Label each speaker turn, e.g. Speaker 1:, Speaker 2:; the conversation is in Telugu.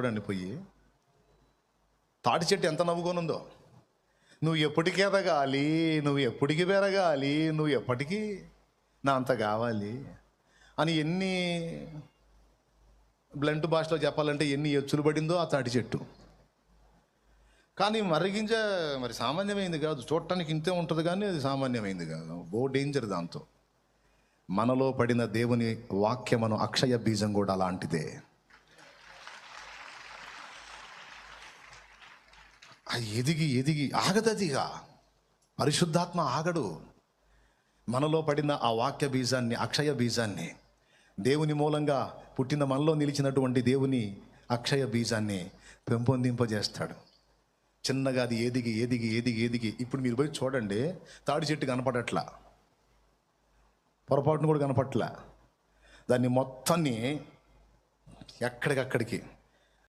Speaker 1: చూడండి పోయి తాటి చెట్టు ఎంత నవ్వుకోనుందో. నువ్వు ఎప్పటికీ ఎదగాలి నువ్వు ఎప్పటికీ పెరగాలి నువ్వు ఎప్పటికీ నా అంత కావాలి అని ఎన్ని బ్లంట్ భాషలో చెప్పాలంటే ఎన్ని ఎచ్చులు పడిందో ఆ తాటి చెట్టు. కానీ మరిగింజ మరి సామాన్యమైంది కాదు. చూడటానికి ఇంతే ఉంటుంది కానీ అది సామాన్యమైంది కాదు. బో డేంజర్ దాంతో. మనలో పడిన దేవుని వాక్యమను అక్షయ బీజం కూడా అలాంటిదే. ఆ ఎదిగి ఎదిగి ఆగదదిగా. పరిశుద్ధాత్మ ఆగడు. మనలో పడిన ఆ వాక్య బీజాన్ని అక్షయ బీజాన్ని దేవుని మూలంగా పుట్టిన మనలో నిలిచినటువంటి దేవుని అక్షయ బీజాన్ని పెంపొందింపజేస్తాడు. చిన్నగా అది ఎదిగి ఎదిగి ఎదిగి ఎదిగి. ఇప్పుడు మీరు పోయి చూడండి తాడి చెట్టు కనపడట్లా. పొరపాటును కూడా కనపట్లా. దాన్ని మొత్తాన్ని ఎక్కడికక్కడికి